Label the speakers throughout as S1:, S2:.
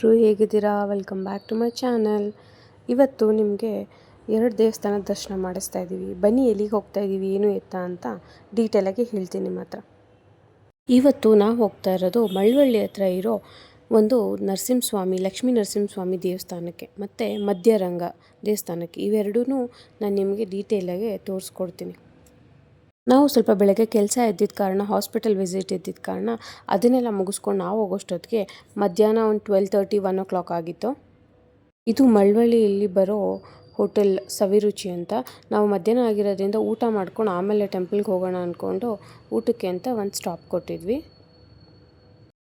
S1: ಎಲ್ಲರೂ ಹೇಗಿದ್ದೀರಾ? Welcome back to my channel ಇವತ್ತು ನಿಮಗೆ ಎರಡು ದೇವಸ್ಥಾನದ ದರ್ಶನ ಮಾಡಿಸ್ತಾ ಇದ್ದೀವಿ. ಬನ್ನಿ, ಎಲ್ಲಿಗೆ ಹೋಗ್ತಾ ಇದ್ದೀವಿ, ಏನು ಎತ್ತ ಅಂತ ಡೀಟೇಲಾಗಿ ಹೇಳ್ತೀನಿ ಮಾತ್ರ. ಇವತ್ತು ನಾವು ಹೋಗ್ತಾ ಇರೋದು ಮಳವಳ್ಳಿ ಹತ್ರ ಇರೋ ಒಂದು ನರಸಿಂಹಸ್ವಾಮಿ, ಲಕ್ಷ್ಮೀ ನರಸಿಂಹಸ್ವಾಮಿ ದೇವಸ್ಥಾನಕ್ಕೆ. ಮತ್ತು ಮಧ್ಯರಂಗ ದೇವಸ್ಥಾನಕ್ಕೆ. ಇವೆರಡೂ ನಾನು ನಿಮಗೆ ಡೀಟೇಲಾಗಿ ತೋರಿಸ್ಕೊಡ್ತೀನಿ. ನಾವು ಸ್ವಲ್ಪ ಬೆಳಗ್ಗೆ ಕೆಲಸ ಇದ್ದಿದ್ದ ಕಾರಣ ಹಾಸ್ಪಿಟಲ್ ವಿಸಿಟ್ ಇದ್ದಿದ್ದ ಕಾರಣ ಅದನ್ನೆಲ್ಲ ಮುಗಿಸ್ಕೊಂಡು ನಾವು ಹೋಗೋಷ್ಟೊತ್ತಿಗೆ ಮಧ್ಯಾಹ್ನ ಒಂದು twelve thirty one o'clock ಆಗಿತ್ತು. ಇದು ಮಳವಳ್ಳಿಯಲ್ಲಿ ಬರೋ ಹೋಟೆಲ್ ಸವಿರುಚಿ ಅಂತ. ನಾವು ಮಧ್ಯಾಹ್ನ ಆಗಿರೋದ್ರಿಂದ ಊಟ ಮಾಡ್ಕೊಂಡು ಆಮೇಲೆ ಟೆಂಪಲ್ಗೆ ಹೋಗೋಣ ಅಂದ್ಕೊಂಡು ಊಟಕ್ಕೆ ಅಂತ ಒಂದು ಸ್ಟಾಪ್ ಕೊಟ್ಟಿದ್ವಿ.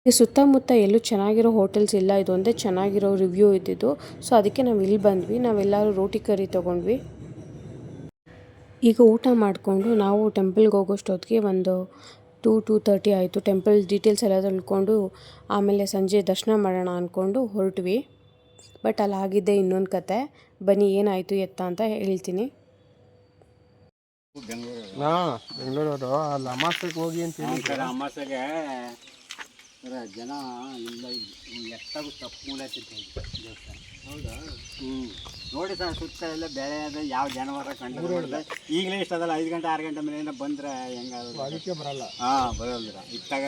S1: ಸುತ್ತಮುತ್ತ ಎಲ್ಲೂ ಚೆನ್ನಾಗಿರೋ ಹೋಟೆಲ್ಸ್ ಇಲ್ಲ, ಇದೊಂದೇ ಚೆನ್ನಾಗಿರೋ ರಿವ್ಯೂ ಇದ್ದಿದ್ದು. ಸೊ ಅದಕ್ಕೆ ನಾವು ಇಲ್ಲಿ ಬಂದ್ವಿ. ನಾವೆಲ್ಲರೂ ರೋಟಿ ಕರಿ ತೊಗೊಂಡ್ವಿ. ಈಗ ಊಟ ಮಾಡಿಕೊಂಡು ನಾವು ಟೆಂಪಲ್ಗೆ ಹೋಗೋಷ್ಟೊತ್ತಿಗೆ ಒಂದು ಟೂ ಟೂ ತರ್ಟಿ ಆಯಿತು. ಟೆಂಪಲ್ ಡೀಟೇಲ್ಸ್ ಎಲ್ಲ ತಿಳ್ಕೊಂಡು ಆಮೇಲೆ ಸಂಜೆ ದರ್ಶನ ಮಾಡೋಣ ಅಂದ್ಕೊಂಡು ಹೊರಟ್ವಿ. ಬಟ್ ಅಲ್ಲಿ ಆಗಿದ್ದೆ ಇನ್ನೊಂದು ಕತೆ. ಬನ್ನಿ ಏನಾಯಿತು ಎತ್ತ ಅಂತ ಹೇಳ್ತೀನಿ.
S2: ಹಾ ಬೆಂಗಳೂರವರು ಅಲ್ಲಿ ಅಮಾಸೆಗೆ ಹೋಗಿ ಅಂತ
S3: ಅಮಾಸೆಗೆ. ಜನ ಇಲ್ಲ ಎತ್ತಾಗೂ ತಪ್ಪು ಮೂಲ ದೇವಸ್ಥಾನ. ಹೌದಾ? ಹ್ಞೂ ನೋಡಿ ಸರ್ ಸುತ್ತ ಎಲ್ಲ ಬೆಳೆ ಅದು ಯಾವ ಜಾನುವಾರ ಕಂಡು ಈಗಲೇ ಇಷ್ಟ ಅದಲ್ಲ ಐದು ಗಂಟೆ ಆರು ಗಂಟೆ ಮೇಲೆ ಬಂದರೆ ಹೆಂಗ
S2: ಅದಕ್ಕೆ ಬರಲ್ಲ.
S3: ಹಾಂ ಬರೋದಿಲ್ಲ. ಇತ್ತಾಗ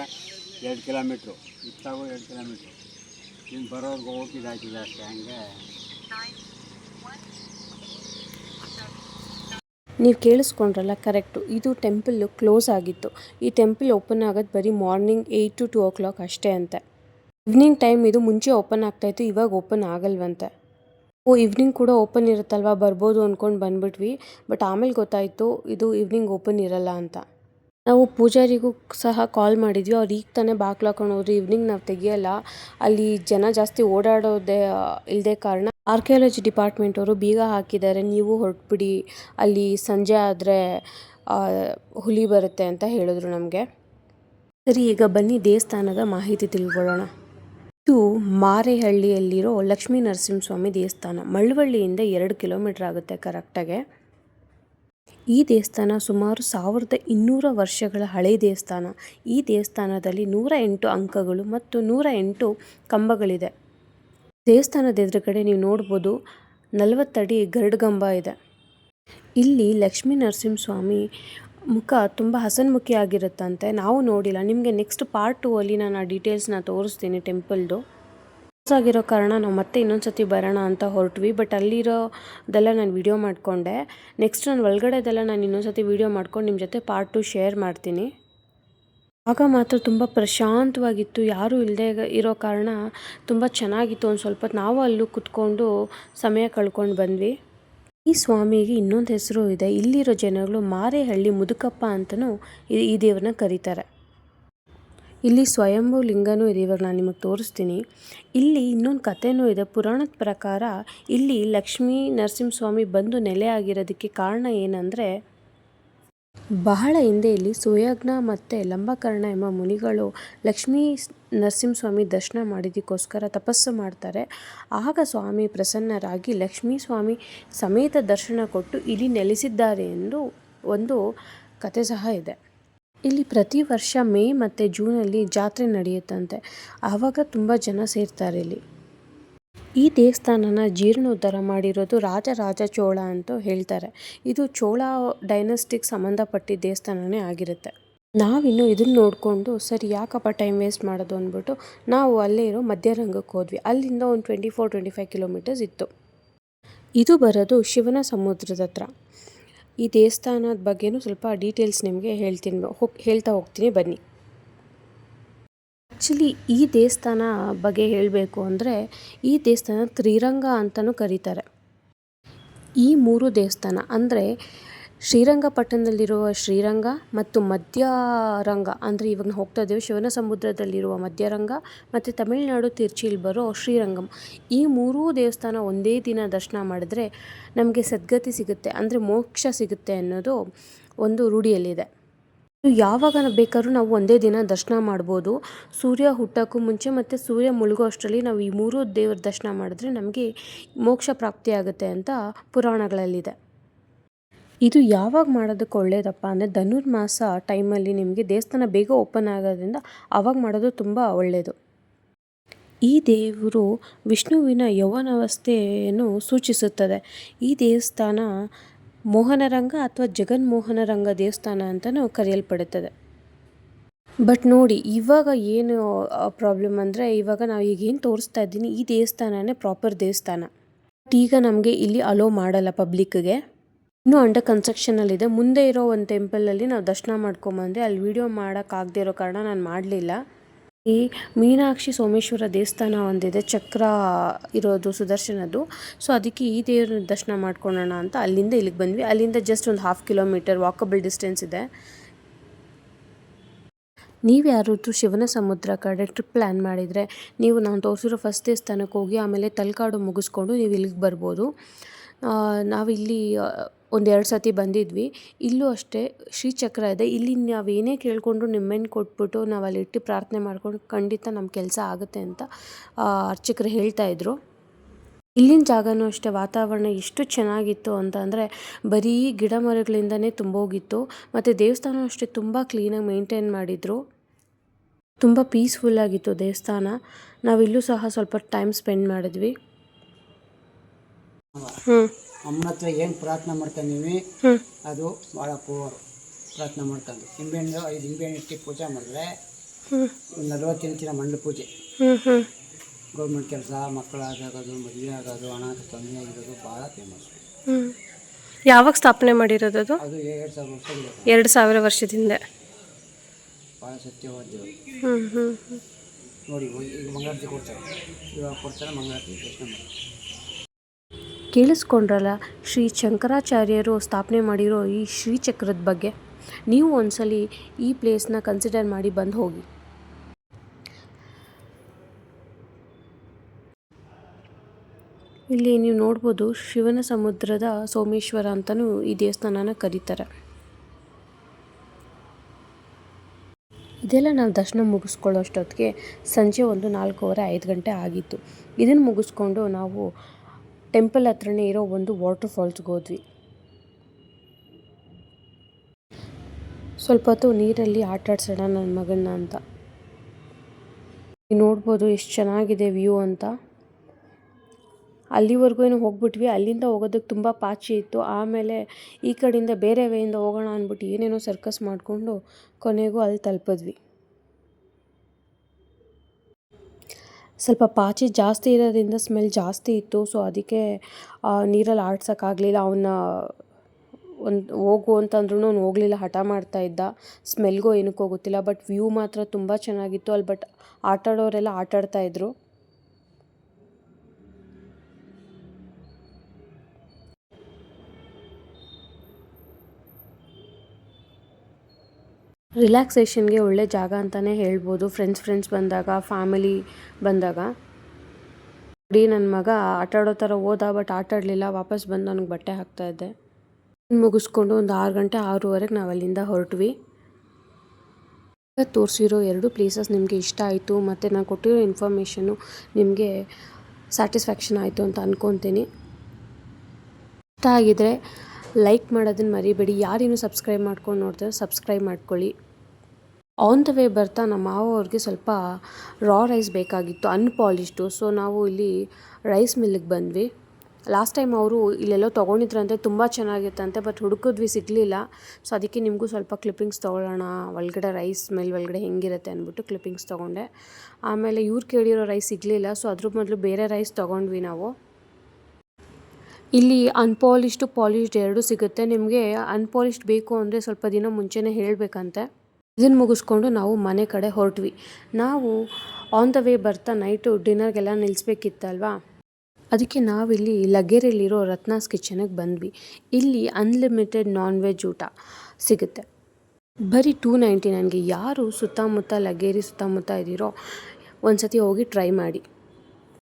S3: ಎರಡು ಕಿಲೋಮೀಟ್ರು. ಇತ್ತಾಗೂ ಎರಡು ಕಿಲೋಮೀಟ್ರು. ಇನ್ನು ಬರೋರ್ಗೆ ಹೋಗಿದ್ದಾಯ್ತಿದೆ ಅಷ್ಟೇ ಹಂಗೆ.
S1: ನೀವು ಕೇಳಿಸ್ಕೊಂಡ್ರಲ್ಲ ಕರೆಕ್ಟು. ಇದು ಟೆಂಪಲ್ಲು ಕ್ಲೋಸ್ ಆಗಿತ್ತು. ಈ ಟೆಂಪಲ್ ಓಪನ್ ಆಗೋದು ಬರೀ morning eight to two o'clock ಅಷ್ಟೇ ಅಂತೆ. ಈವ್ನಿಂಗ್ ಟೈಮ್ ಇದು ಮುಂಚೆ ಓಪನ್ ಆಗ್ತಾಯಿತ್ತು ಇವಾಗ ಓಪನ್ ಆಗಲ್ವಂತೆ. ಓ ಈವ್ನಿಂಗ್ ಕೂಡ ಓಪನ್ ಇರುತ್ತಲ್ವಾ? ಬರ್ಬೋದು ಅಂದ್ಕೊಂಡು ಬಂದ್ಬಿಟ್ವಿ. ಬಟ್ ಆಮೇಲೆ ಗೊತ್ತಾಯಿತು, ಇದು ಈವ್ನಿಂಗ್ ಓಪನ್ ಇರಲ್ಲ ಅಂತ. ನಾವು ಪೂಜಾರಿಗೂ ಸಹ ಕಾಲ್ ಮಾಡಿದ್ವಿ. ಅವ್ರು ಈಗ ತಾನೇ ಬಾಕ್ಲು ಹಾಕೊಂಡು ಹೋದ್ರು. ಈವ್ನಿಂಗ್ ನಾವು ತೆಗಿಯಲ್ಲ. ಅಲ್ಲಿ ಜನ ಜಾಸ್ತಿ ಓಡಾಡೋದೇ ಇಲ್ಲದೆ ಕಾರಣ ಆರ್ಕಿಯಾಲಜಿ ಡಿಪಾರ್ಟ್ಮೆಂಟ್ ಅವರು ಬೀಗ ಹಾಕಿದ್ದಾರೆ. ನೀವು ಹೊರಟ್ಬಿಡಿ. ಅಲ್ಲಿ ಸಂಜೆ ಆದರೆ ಹುಲಿ ಬರುತ್ತೆ ಅಂತ ಹೇಳಿದ್ರು ನಮಗೆ. ಸರಿ, ಈಗ ಬನ್ನಿ ದೇವಸ್ಥಾನದ ಮಾಹಿತಿ ತಿಳ್ಕೊಳ್ಳೋಣ. ಇದು ಮಾರೇಹಳ್ಳಿಯಲ್ಲಿರೋ ಲಕ್ಷ್ಮೀ ನರಸಿಂಹಸ್ವಾಮಿ ದೇವಸ್ಥಾನ. ಮಳ್ಳವಳ್ಳಿಯಿಂದ ಎರಡು ಕಿಲೋಮೀಟರ್ ಆಗುತ್ತೆ ಕರೆಕ್ಟಾಗೆ ಈ ದೇವಸ್ಥಾನ ಸುಮಾರು ಸಾವಿರದ ಇನ್ನೂರ ವರ್ಷಗಳ ಹಳೆಯ ದೇವಸ್ಥಾನ. ಈ ದೇವಸ್ಥಾನದಲ್ಲಿ ನೂರ ಎಂಟು ಅಂಕಗಳು ಮತ್ತು ನೂರ ಎಂಟು ಕಂಬಗಳಿದೆ. ದೇವಸ್ಥಾನದ ಎದುರುಗಡೆ ನೀವು ನೋಡ್ಬೋದು ನಲವತ್ತಡಿ ಗರುಡಗಂಬ ಇದೆ. ಇಲ್ಲಿ ಲಕ್ಷ್ಮೀ ನರಸಿಂಹಸ್ವಾಮಿ ಮುಖ ತುಂಬ ಹಸನ್ಮುಖಿ ಆಗಿರುತ್ತಂತೆ. ನಾವು ನೋಡಿಲ್ಲ. ನಿಮಗೆ ನೆಕ್ಸ್ಟ್ ಪಾರ್ಟ್ ಟೂ ಅಲ್ಲಿ ನಾನು ಆ ಡೀಟೇಲ್ಸ್ನ ತೋರಿಸ್ತೀನಿ ಟೆಂಪಲ್ದು ಆಗಿರೋ ಕಾರಣ ನಾವು ಮತ್ತೆ ಇನ್ನೊಂದು ಸತಿ ಬರೋಣ ಅಂತ ಹೊರಟ್ವಿ. ಬಟ್ ಅಲ್ಲಿರೋದೆಲ್ಲ ನಾನು ವಿಡಿಯೋ ಮಾಡಿಕೊಂಡೆ. ನೆಕ್ಸ್ಟ್ ನಾನು ಒಳಗಡೆದೆಲ್ಲ ನಾನು ಇನ್ನೊಂದು ಸತಿ ವಿಡಿಯೋ ಮಾಡ್ಕೊಂಡು ನಿಮ್ಮ ಜೊತೆ ಪಾರ್ಟ್ ಟು ಶೇರ್ ಮಾಡ್ತೀನಿ. ಆಗ ಮಾತ್ರ ತುಂಬ ಪ್ರಶಾಂತವಾಗಿತ್ತು. ಯಾರೂ ಇಲ್ಲದೆ ಇರೋ ಕಾರಣ ತುಂಬ ಚೆನ್ನಾಗಿತ್ತು. ಒಂದು ಸ್ವಲ್ಪ ನಾವು ಅಲ್ಲೂ ಕುತ್ಕೊಂಡು ಸಮಯ ಕಳ್ಕೊಂಡು ಬಂದ್ವಿ. ಈ ಸ್ವಾಮಿಗೆ ಇನ್ನೊಂದು ಹೆಸರು ಇದೆ. ಇಲ್ಲಿರೋ ಜನಗಳು ಮಾರೇಹಳ್ಳಿ ಮುದುಕಪ್ಪ ಅಂತಲೂ ಈ- ದೇವರನ್ನ ಕರೀತಾರೆ. ಇಲ್ಲಿ ಸ್ವಯಂಭೂ ಲಿಂಗನೂ ಇದೆ. ಇವಾಗ ನಾನು ನಿಮಗೆ ತೋರಿಸ್ತೀನಿ. ಇಲ್ಲಿ ಇನ್ನೊಂದು ಕಥೆನೂ ಇದೆ. ಪುರಾಣದ ಪ್ರಕಾರ ಇಲ್ಲಿ ಲಕ್ಷ್ಮೀ ನರಸಿಂಹಸ್ವಾಮಿ ಬಂದು ನೆಲೆ ಆಗಿರೋದಕ್ಕೆ ಕಾರಣ ಏನಂದರೆ ಬಹಳ ಹಿಂದೆ ಇಲ್ಲಿ ಸುಯಜ್ಞ ಮತ್ತು ಲಂಬಕರ್ಣ ಎಂಬ ಮುನಿಗಳು ಲಕ್ಷ್ಮೀ ನರಸಿಂಹಸ್ವಾಮಿ ದರ್ಶನ ಮಾಡಿದ್ದಕ್ಕೋಸ್ಕರ ತಪಸ್ಸು ಮಾಡ್ತಾರೆ. ಆಗ ಸ್ವಾಮಿ ಪ್ರಸನ್ನರಾಗಿ ಲಕ್ಷ್ಮೀ ಸ್ವಾಮಿ ಸಮೇತ ದರ್ಶನ ಕೊಟ್ಟು ಇಲ್ಲಿ ನೆಲೆಸಿದ್ದಾರೆ ಎಂದು ಒಂದು ಕತೆ ಸಹ ಇದೆ. ಇಲ್ಲಿ ಪ್ರತಿ ವರ್ಷ ಮೇ ಮತ್ತು ಜೂನಲ್ಲಿ ಜಾತ್ರೆ ನಡೆಯುತ್ತಂತೆ. ಆವಾಗ ತುಂಬ ಜನ ಸೇರ್ತಾರೆ ಇಲ್ಲಿ. ಈ ದೇವಸ್ಥಾನನ ಜೀರ್ಣೋದ್ಧಾರ ಮಾಡಿರೋದು ರಾಜರಾಜ ಚೋಳ ಅಂತ ಹೇಳ್ತಾರೆ. ಇದು ಚೋಳ ಡೈನಸ್ಟಿಕ್ ಸಂಬಂಧಪಟ್ಟ ದೇವಸ್ಥಾನವೇ ಆಗಿರುತ್ತೆ. ನಾವಿನ್ನು ಇದನ್ನು ನೋಡಿಕೊಂಡು, ಸರಿ, ಯಾಕಪ್ಪ ಟೈಮ್ ವೇಸ್ಟ್ ಮಾಡೋದು ಅಂದ್ಬಿಟ್ಟು ನಾವು ಅಲ್ಲೇ ಇರೋ ಮಧ್ಯರಂಗಕ್ಕೆ ಹೋದ್ವಿ. ಅಲ್ಲಿಂದ ಒಂದು twenty four twenty five kilometres ಇತ್ತು. ಇದು ಬರೋದು ಶಿವನ ಸಮುದ್ರದ ಹತ್ರ. ಈ ದೇವಸ್ಥಾನದ ಬಗ್ಗೆನೂ ಸ್ವಲ್ಪ ಡೀಟೇಲ್ಸ್ ನಿಮಗೆ ಹೇಳ್ತೀನಿ, ಹೋಗ್, ಹೇಳ್ತಾ ಹೋಗ್ತೀನಿ, ಬನ್ನಿ. ಆ್ಯಕ್ಚುಲಿ ಈ ದೇವಸ್ಥಾನ ಬಗ್ಗೆ ಹೇಳಬೇಕು ಅಂದರೆ ಈ ದೇವಸ್ಥಾನ ತ್ರಿರಂಗ ಅಂತಲೂ ಕರೀತಾರೆ. ಈ ಮೂರು ದೇವಸ್ಥಾನ ಅಂದರೆ ಶ್ರೀರಂಗಪಟ್ಟಣದಲ್ಲಿರುವ ಶ್ರೀರಂಗ ಮತ್ತು ಮಧ್ಯರಂಗ ಅಂದರೆ ಇವಾಗ ಹೋಗ್ತಾ ಇದ್ದೇವೆ ಶಿವನ ಸಮುದ್ರದಲ್ಲಿರುವ ಮಧ್ಯರಂಗ ಮತ್ತು ತಮಿಳುನಾಡು ತಿರುಚಿಲಿ ಬರೋ ಶ್ರೀರಂಗಂ. ಈ ಮೂರೂ ದೇವಸ್ಥಾನ ಒಂದೇ ದಿನ ದರ್ಶನ ಮಾಡಿದ್ರೆ ನಮಗೆ ಸದ್ಗತಿ ಸಿಗುತ್ತೆ, ಅಂದರೆ ಮೋಕ್ಷ ಸಿಗುತ್ತೆ ಅನ್ನೋದು ಒಂದು ರೂಢಿಯಲ್ಲಿದೆ. ಯಾವಾಗ ಬೇಕಾದ್ರೂ ನಾವು ಒಂದೇ ದಿನ ದರ್ಶನ ಮಾಡ್ಬೋದು. ಸೂರ್ಯ ಹುಟ್ಟೋಕ್ಕೂ ಮುಂಚೆ ಮತ್ತು ಸೂರ್ಯ ಮುಳುಗೋ ಅಷ್ಟರಲ್ಲಿ ನಾವು ಈ ಮೂರು ದೇವ್ರ ದರ್ಶನ ಮಾಡಿದ್ರೆ ನಮಗೆ ಮೋಕ್ಷ ಪ್ರಾಪ್ತಿಯಾಗುತ್ತೆ ಅಂತ ಪುರಾಣಗಳಲ್ಲಿದೆ. ಇದು ಯಾವಾಗ ಮಾಡೋದಕ್ಕೆ ಒಳ್ಳೆಯದಪ್ಪ ಅಂದರೆ ಧನುರ್ಮಾಸ ಟೈಮಲ್ಲಿ ನಿಮಗೆ ದೇವಸ್ಥಾನ ಬೇಗ ಓಪನ್ ಆಗೋದ್ರಿಂದ ಆವಾಗ ಮಾಡೋದು ತುಂಬ ಒಳ್ಳೆಯದು ಈ ದೇವರು ವಿಷ್ಣುವಿನ ಯೌವನಾವಸ್ಥೆಯನ್ನು ಸೂಚಿಸುತ್ತದೆ. ಈ ದೇವಸ್ಥಾನ ಮೋಹನರಂಗ ಅಥವಾ ಜಗನ್ಮೋಹನರಂಗ ದೇವಸ್ಥಾನ ಅಂತಲೂ ಕರೆಯಲ್ಪಡುತ್ತದೆ. ಬಟ್ ನೋಡಿ, ಇವಾಗ ಏನು ಪ್ರಾಬ್ಲಮ್ ಅಂದರೆ ಇವಾಗ ನಾವು ಈಗ ಏನು ತೋರಿಸ್ತಾ ಇದ್ದೀನಿ, ಈ ದೇವಸ್ಥಾನನೇ ಪ್ರಾಪರ್ ದೇವಸ್ಥಾನ. ಬಟ್ ಈಗ ನಮಗೆ ಇಲ್ಲಿ ಅಲೋ ಮಾಡಲ್ಲ ಪಬ್ಲಿಕ್ಗೆ ಇನ್ನೂ ಅಂಡರ್ ಕನ್ಸ್ಟ್ರಕ್ಷನಲ್ಲಿದೆ ಮುಂದೆ ಇರೋ ಒಂದು ಟೆಂಪಲಲ್ಲಿ ನಾವು ದರ್ಶನ ಮಾಡ್ಕೊಂಬಂದೆ, ಅಲ್ಲಿ ವಿಡಿಯೋ ಮಾಡೋಕ್ಕಾಗದೇ ಇರೋ ಕಾರಣ ನಾನು ಮಾಡಲಿಲ್ಲ. ಈ ಮೀನಾಕ್ಷಿ ಸೋಮೇಶ್ವರ ದೇವಸ್ಥಾನ ಒಂದಿದೆ, ಚಕ್ರ ಇರೋದು, ಸುದರ್ಶನದ್ದು. ಸೊ ಅದಕ್ಕೆ ಈ ದೇವ್ರ ದರ್ಶನ ಮಾಡ್ಕೊಳ್ಳೋಣ ಅಂತ ಅಲ್ಲಿಂದ ಇಲ್ಲಿಗೆ ಬಂದ್ವಿ. ಅಲ್ಲಿಂದ ಜಸ್ಟ್ ಒಂದು ಹಾಫ್ ಕಿಲೋಮೀಟರ್ ವಾಕಬಲ್ ಡಿಸ್ಟೆನ್ಸ್ ಇದೆ. ನೀವು ಯಾರಾದರೂ ಶಿವನ ಸಮುದ್ರ ಕಡೆ ಟ್ರಿಪ್ ಪ್ಲ್ಯಾನ್ ಮಾಡಿದರೆ ನೀವು ನಾನು ತೋರಿಸಿರೋ ಫಸ್ಟ್ ದೇವಸ್ಥಾನಕ್ಕೆ ಹೋಗಿ ಆಮೇಲೆ ತಲಕಾಡು ಮುಗಿಸ್ಕೊಂಡು ನೀವು ಇಲ್ಲಿಗೆ ಬರ್ಬೋದು. ನಾವಿಲ್ಲಿ ಒಂದು ಎರಡು ಸತಿ ಬಂದಿದ್ವಿ. ಇಲ್ಲೂ ಅಷ್ಟೇ ಶ್ರೀಚಕ್ರ ಇದೆ. ಇಲ್ಲಿ ನಾವು ಏನೇ ಕೇಳಿಕೊಂಡು ನಿಮ್ಮೆಣ್ಣು ಕೊಟ್ಬಿಟ್ಟು ನಾವು ಅಲ್ಲಿಟ್ಟು ಪ್ರಾರ್ಥನೆ ಮಾಡ್ಕೊಂಡು ಖಂಡಿತ ನಮ್ಮ ಕೆಲಸ ಆಗುತ್ತೆ ಅಂತ ಅರ್ಚಕರು ಹೇಳ್ತಾ ಇದ್ರು. ಇಲ್ಲಿನ ಜಾಗನೂ ಅಷ್ಟೇ, ವಾತಾವರಣ ಎಷ್ಟು ಚೆನ್ನಾಗಿತ್ತು ಅಂತ ಅಂದರೆ ಬರೀ ಗಿಡ ಮರಗಳಿಂದನೇ ತುಂಬೋಗಿತ್ತು. ಮತ್ತು ದೇವಸ್ಥಾನ ಅಷ್ಟೇ ತುಂಬ ಕ್ಲೀನಾಗಿ ಮೇಂಟೈನ್ ಮಾಡಿದರು. ತುಂಬ ಪೀಸ್ಫುಲ್ಲಾಗಿತ್ತು ದೇವಸ್ಥಾನ. ನಾವಿಲ್ಲೂ ಸಹ ಸ್ವಲ್ಪ ಟೈಮ್ ಸ್ಪೆಂಡ್ ಮಾಡಿದ್ವಿ.
S3: ಅಮ್ಮನ ಹತ್ರ ಏನು ಪ್ರಾರ್ಥನೆ ಮಾಡ್ತಾ
S1: ನೀವು
S3: ಅದು ಭಾಳ ಪೂರ್ ಪ್ರಾರ್ಥನೆ ಮಾಡ್ಕೊಂಡು ನಿಂಬೆಹಣ್ಣು ಐದು ನಿಂಬೆಹಣ್ಣು ಇಟ್ಟು ಪೂಜೆ ಮಾಡಿದ್ರೆ ನಲವತ್ತೆಂಟು ದಿನ ಮಂಡಲ ಪೂಜೆ. ಗೌರ್ಮೆಂಟ್ ಕೆಲಸ ಮಕ್ಕಳಾಗೋದು ಮದುವೆ ಆಗೋದು ಹಣ ತೊಂದರೆ ಆಗಿರೋದು ಭಾಳ ಫೇಮಸ್
S1: ಯಾವಾಗ ಸ್ಥಾಪನೆ ಮಾಡಿರೋದು ಅದು?
S3: ಅದು ಎರಡು ಸಾವಿರ ವರ್ಷ
S1: ಎರಡು ಸಾವಿರ ವರ್ಷದಿಂದ
S3: ಭಾಳ ಸತ್ಯವಾದ ನೋಡಿ ಈಗ ಮಂಗಳಾರತಿ ಕೊಡ್ತಾರೆ. ಇವಾಗ ಕೊಡ್ತಾರೆ ಮಂಗಳಾರತಿ ದರ್ಶನ ಮಾಡಿ
S1: ಕೇಳಿಸ್ಕೊಂಡ್ರಲ್ಲ? ಶ್ರೀ ಶಂಕರಾಚಾರ್ಯರು ಸ್ಥಾಪನೆ ಮಾಡಿರೋ ಈ ಶ್ರೀಚಕ್ರದ ಬಗ್ಗೆ. ನೀವು ಒಂದ್ಸಲಿ ಈ ಪ್ಲೇಸ್ನ ಕನ್ಸಿಡರ್ ಮಾಡಿ ಬಂದು ಹೋಗಿ. ಇಲ್ಲಿ ನೀವು ನೋಡ್ಬೋದು ಶಿವನ ಸಮುದ್ರದ ಸೋಮೇಶ್ವರ ಅಂತಲೂ ಈ ದೇವಸ್ಥಾನನ ಕರೀತಾರೆ. ಇದೆಲ್ಲ ನಾವು ದರ್ಶನ ಮುಗಿಸ್ಕೊಳ್ಳೋ ಅಷ್ಟೊತ್ತಿಗೆ ಸಂಜೆ ಒಂದು ನಾಲ್ಕೂವರೆ ಐದು ಗಂಟೆ ಆಗಿತ್ತು. ಇದನ್ನು ಮುಗಿಸ್ಕೊಂಡು ನಾವು ಟೆಂಪಲ್ ಹತ್ರನೇ ಇರೋ ಒಂದು ವಾಟರ್ ಫಾಲ್ಸ್ಗೆ ಹೋದ್ವಿ. ಸ್ವಲ್ಪ ಹೊತ್ತು ನೀರಲ್ಲಿ ಆಟ ಆಡ್ಸೋಣ ನನ್ನ ಮಗನ್ನ ಅಂತ. ನೋಡ್ಬೋದು ಎಷ್ಟು ಚೆನ್ನಾಗಿದೆ ವ್ಯೂ ಅಂತ. ಅಲ್ಲಿವರೆಗೂ ಏನು ಹೋಗ್ಬಿಟ್ವಿ. ಅಲ್ಲಿಂದ ಹೋಗೋದಕ್ಕೆ ತುಂಬ ಪಾಚಿ ಇತ್ತು. ಆಮೇಲೆ ಈ ಕಡೆಯಿಂದ ಬೇರೆ ವೇಯಿಂದ ಹೋಗೋಣ ಅಂದ್ಬಿಟ್ಟು ಏನೇನೋ ಸರ್ಕಸ್ ಮಾಡಿಕೊಂಡು ಕೊನೆಗೂ ಅಲ್ಲಿ ತಲುಪಿದ್ವಿ. ಸ್ವಲ್ಪ ಪಾಚಿ ಜಾಸ್ತಿ ಇರೋದ್ರಿಂದ ಸ್ಮೆಲ್ ಜಾಸ್ತಿ ಇತ್ತು. ಸೊ ಅದಕ್ಕೆ ನೀರಲ್ಲಿ ಆಡ್ಸೋಕ್ಕಾಗಲಿಲ್ಲ. ಅವನ್ನ ಒಂದು ಹೋಗು ಅಂತಂದ್ರೂ ಅವ್ನು ಹೋಗಲಿಲ್ಲ. ಹಠ ಮಾಡ್ತಾ ಇದ್ದ. ಸ್ಮೆಲ್ಗೋ ಏನಕ್ಕೋ ಗೊತ್ತಿಲ್ಲ ಬಟ್ ವ್ಯೂ ಮಾತ್ರ ತುಂಬ ಚೆನ್ನಾಗಿತ್ತು. ಅಲ್ಲಿ ಬಟ್ ಆಟಾಡೋರೆಲ್ಲ ಆಟಾಡ್ತಾ ಇದ್ದರು ರಿಲ್ಯಾಕ್ಸೇಷನ್ಗೆ ಒಳ್ಳೆ ಜಾಗ ಅಂತಲೇ ಹೇಳ್ಬೋದು. ಫ್ರೆಂಡ್ಸ್ ಫ್ರೆಂಡ್ಸ್ ಬಂದಾಗ ಫ್ಯಾಮಿಲಿ ಬಂದಾಗ. ನೋಡಿ ನನ್ನ ಮಗ ಆಟ ಆಡೋ ಥರ ಹೋದ ಬಟ್ ಆಟ ಆಡಲಿಲ್ಲ. ವಾಪಸ್ ಬಂದು ನನಗೆ ಬಟ್ಟೆ ಹಾಕ್ತಾ ಇದ್ದೆ. ಮುಗಿಸ್ಕೊಂಡು ಒಂದು ಆರು ಗಂಟೆ, ಆರೂವರೆಗೆ ನಾವು ಅಲ್ಲಿಂದ ಹೊರಟ್ವಿ. ತೋರಿಸಿರೋ ಎರಡು ಪ್ಲೇಸಸ್ ನಿಮಗೆ ಇಷ್ಟ ಆಯಿತು, ಮತ್ತು ನಾನು ಕೊಟ್ಟಿರೋ ಇನ್ಫಾರ್ಮೇಷನು ನಿಮಗೆ ಸ್ಯಾಟಿಸ್ಫ್ಯಾಕ್ಷನ್ ಆಯಿತು ಅಂತ ಅಂದ್ಕೊತೀನಿ ಇಷ್ಟ ಆಗಿದ್ರೆ ಲೈಕ್ ಮಾಡೋದನ್ನು ಮರಿಬೇಡಿ. ಯಾರೇನು ಸಬ್ಸ್ಕ್ರೈಬ್ ಮಾಡ್ಕೊಂಡು ನೋಡ್ತಾರೆ ಸಬ್ಸ್ಕ್ರೈಬ್ ಮಾಡ್ಕೊಳ್ಳಿ. ಆನ್ ದ ವೇ ಬರ್ತಾ ನಮ್ಮ ಮಾವ ಅವ್ರಿಗೆ ಸ್ವಲ್ಪ ರಾ ರೈಸ್ ಬೇಕಾಗಿತ್ತು ಅನ್ಪಾಲಿಶ್ಡು ಸೊ ನಾವು ಇಲ್ಲಿ ರೈಸ್ ಮಿಲ್ಗೆ ಬಂದ್ವಿ. ಲಾಸ್ಟ್ ಟೈಮ್ ಅವರು ಇಲ್ಲೆಲ್ಲೋ ತೊಗೊಂಡಿದ್ರಂತೆ ತುಂಬ ಚೆನ್ನಾಗಿತ್ತಂತೆ ಬಟ್ ಹುಡುಕಿದ್ವಿ ಸಿಗಲಿಲ್ಲ. ಸೊ ಅದಕ್ಕೆ ನಿಮಗೂ ಸ್ವಲ್ಪ ಕ್ಲಿಪ್ಪಿಂಗ್ಸ್ ತೊಗೊಳ್ಳೋಣ, ಒಳಗಡೆ ರೈಸ್ ಮೇಲ್ ಒಳಗಡೆ ಹೆಂಗಿರುತ್ತೆ ಅಂದ್ಬಿಟ್ಟು ಕ್ಲಿಪ್ಪಿಂಗ್ಸ್ ತೊಗೊಂಡೆ. ಆಮೇಲೆ ಇವ್ರು ಕೇಳಿರೋ ರೈಸ್ ಸಿಗಲಿಲ್ಲ ಸೊ ಅದ್ರ ಮೊದಲು ಬೇರೆ ರೈಸ್ ತೊಗೊಂಡ್ವಿ ನಾವು. ಇಲ್ಲಿ ಅನ್ಪಾಲಿಶ್ಡು ಪಾಲಿಶ್ಡ್ ಎರಡೂ ಸಿಗುತ್ತೆ. ನಿಮಗೆ ಅನ್ಪಾಲಿಶ್ಡ್ ಬೇಕು ಅಂದರೆ ಸ್ವಲ್ಪ ದಿನ ಮುಂಚೆನೇ ಹೇಳಬೇಕಂತೆ. ಇದನ್ನು ಮುಗಿಸ್ಕೊಂಡು ನಾವು ಮನೆ ಕಡೆ ಹೊರಟ್ವಿ. ನಾವು ಆನ್ ದ ವೇ ಬರ್ತಾ ನೈಟು ಡಿನ್ನರ್ಗೆಲ್ಲ ನಿಲ್ಲಿಸ್ಬೇಕಿತ್ತಲ್ವಾ ಅದಕ್ಕೆ ನಾವಿಲ್ಲಿ ಲಗೇರಿಯಲ್ಲಿರೋ ರತ್ನಾಸ್ ಕಿಚನಿಗೆ ಬಂದ್ವಿ. ಇಲ್ಲಿ ಅನ್ಲಿಮಿಟೆಡ್ ನಾನ್ ವೆಜ್ ಊಟ ಸಿಗುತ್ತೆ. ಬರೀ ಟೂ ನೈಂಟಿ ನನಗೆ ಯಾರು ಸುತ್ತಮುತ್ತ ಲಗೇರಿ ಸುತ್ತಮುತ್ತ ಇದ್ದೀರೋ ಒಂದು ಸತಿ ಹೋಗಿ ಟ್ರೈ ಮಾಡಿ.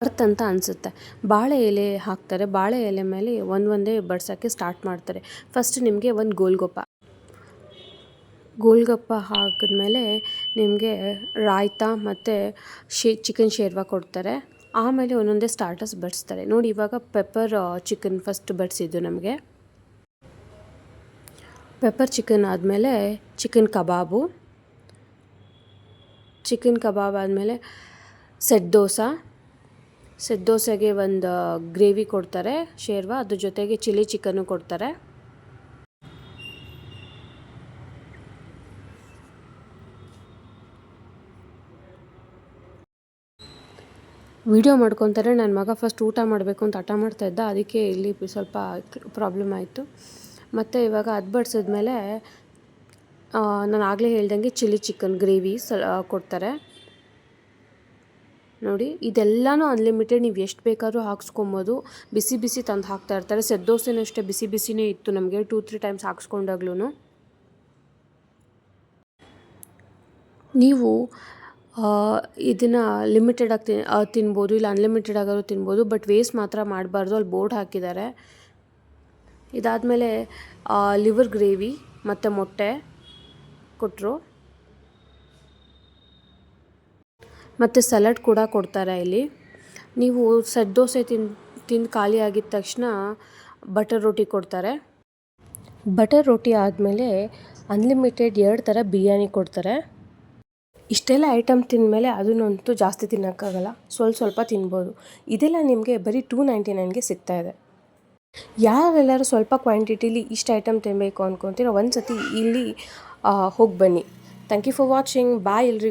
S1: ಬರ್ತ್ ಅಂತ ಅನಿಸುತ್ತೆ. ಬಾಳೆ ಎಲೆ ಹಾಕ್ತಾರೆ. ಬಾಳೆ ಎಲೆ ಮೇಲೆ ಒಂದು ಒಂದೇ ಬಡ್ಸೋಕ್ಕೆ ಸ್ಟಾರ್ಟ್ ಮಾಡ್ತಾರೆ. ಫಸ್ಟ್ ನಿಮಗೆ ಒಂದು ಗೋಲ್ಗೊಪ್ಪ. ಗೋಲ್ಗಪ್ಪ ಹಾಕಿದ್ಮೇಲೆ ನಿಮಗೆ ರಾಯ್ತಾ ಮತ್ತು ಶೇ ಚಿಕನ್ ಶೇರ್ವ ಕೊಡ್ತಾರೆ. ಆಮೇಲೆ ಒಂದೊಂದೇ ಸ್ಟಾರ್ಟರ್ಸ್ ಬಡಿಸ್ತಾರೆ. ನೋಡಿ, ಇವಾಗ ಪೆಪ್ಪರ್ ಚಿಕನ್ ಫಸ್ಟ್ ಬಡಿಸಿದ್ದು ನಮಗೆ. ಪೆಪ್ಪರ್ ಚಿಕನ್ ಆದಮೇಲೆ ಚಿಕನ್ ಕಬಾಬು. ಚಿಕನ್ ಕಬಾಬ್ ಆದಮೇಲೆ ಸೆಟ್ ದೋಸೆ. ಸೆಟ್ ದೋಸೆಗೆ ಒಂದು ಗ್ರೇವಿ ಕೊಡ್ತಾರೆ ಶೇರ್ವ. ಅದ್ರ ಜೊತೆಗೆ ಚಿಲ್ಲಿ ಚಿಕನ್ನು ಕೊಡ್ತಾರೆ. ವಿಡಿಯೋ ಮಾಡ್ಕೊತಾರೆ ನನ್ನ ಮಗ ಫಸ್ಟ್ ಊಟ ಮಾಡಬೇಕು ಅಂತ ಹಠ ಮಾಡ್ತಾ ಇದ್ದ, ಅದಕ್ಕೆ ಇಲ್ಲಿ ಸ್ವಲ್ಪ ಪ್ರಾಬ್ಲಮ್ ಆಯಿತು. ಮತ್ತು ಇವಾಗ ಅದು ಬಡಿಸಿದ್ಮೇಲೆ ನಾನು ಆಗಲೇ ಹೇಳ್ದಂಗೆ ಚಿಲ್ಲಿ ಚಿಕನ್ ಗ್ರೇವಿ ಸ ಕೊಡ್ತಾರೆ. ನೋಡಿ, ಇದೆಲ್ಲನೂ ಅನ್ಲಿಮಿಟೆಡ್ ನೀವು ಎಷ್ಟು ಬೇಕಾದರೂ ಹಾಕ್ಸ್ಕೊಬೋದು. ಬಿಸಿ ಬಿಸಿ ತಂದು ಹಾಕ್ತಾ ಇರ್ತಾರೆ. ಸೆದ್ದೋಸೆನೂ ಅಷ್ಟೇ ಬಿಸಿ ಬಿಸಿನೇ ಇತ್ತು ನಮಗೆ ಟೂ ತ್ರೀ ಟೈಮ್ಸ್ ಹಾಕ್ಸ್ಕೊಂಡಾಗ್ಲೂ ನೀವು ಇದನ್ನು ಲಿಮಿಟೆಡಾಗಿ ತಿ ಆ, ತಿನ್ಬೋದು ಇಲ್ಲ ಅನ್ಲಿಮಿಟೆಡ್ ಆಗಾದ್ರೂ ತಿನ್ಬೋದು ಬಟ್ ವೇಸ್ಟ್ ಮಾತ್ರ ಮಾಡಬಾರ್ದು ಅಲ್ಲಿ ಬೋರ್ಡ್ ಹಾಕಿದ್ದಾರೆ ಇದಾದಮೇಲೆ ಲಿವರ್ ಗ್ರೇವಿ ಮತ್ತು ಮೊಟ್ಟೆ ಕೊಟ್ಟರು ಮತ್ತು ಸಲಾಡ್ ಕೂಡ ಕೊಡ್ತಾರೆ ಇಲ್ಲಿ. ನೀವು ಸೆಟ್ ದೋಸೆ ತಿನ್ ತಿಂದು ಖಾಲಿ ಆಗಿದ ತಕ್ಷಣ ಬಟರ್ ರೋಟಿ ಕೊಡ್ತಾರೆ. ಬಟರ್ ರೋಟಿ ಆದಮೇಲೆ ಅನ್ಲಿಮಿಟೆಡ್ ಎರಡು ಥರ ಬಿರಿಯಾನಿ ಕೊಡ್ತಾರೆ. ಇಷ್ಟೆಲ್ಲ ಐಟಮ್ ತಿಂದಮೇಲೆ ಅದನ್ನಂತೂ ಜಾಸ್ತಿ ತಿನ್ನೋಕ್ಕಾಗಲ್ಲ. ಸ್ವಲ್ಪ ಸ್ವಲ್ಪ ತಿನ್ಬೋದು. ಇದೆಲ್ಲ ನಿಮಗೆ ಬರೀ ಟೂ ನೈಂಟಿ ನೈನ್ಗೆ ಸಿಗ್ತಾಯಿದೆ ಯಾರೆಲ್ಲರೂ ಸ್ವಲ್ಪ ಕ್ವಾಂಟಿಟಿಲಿ ಇಷ್ಟು ಐಟಮ್ ತಿನ್ನಬೇಕು ಅಂದ್ಕೊತೀರೋ ಒಂದು ಸತಿ ಇಲ್ಲಿ ಹೋಗಿ ಬನ್ನಿ. Thank you for watching bye ಎಲ್ರಿಗೂ.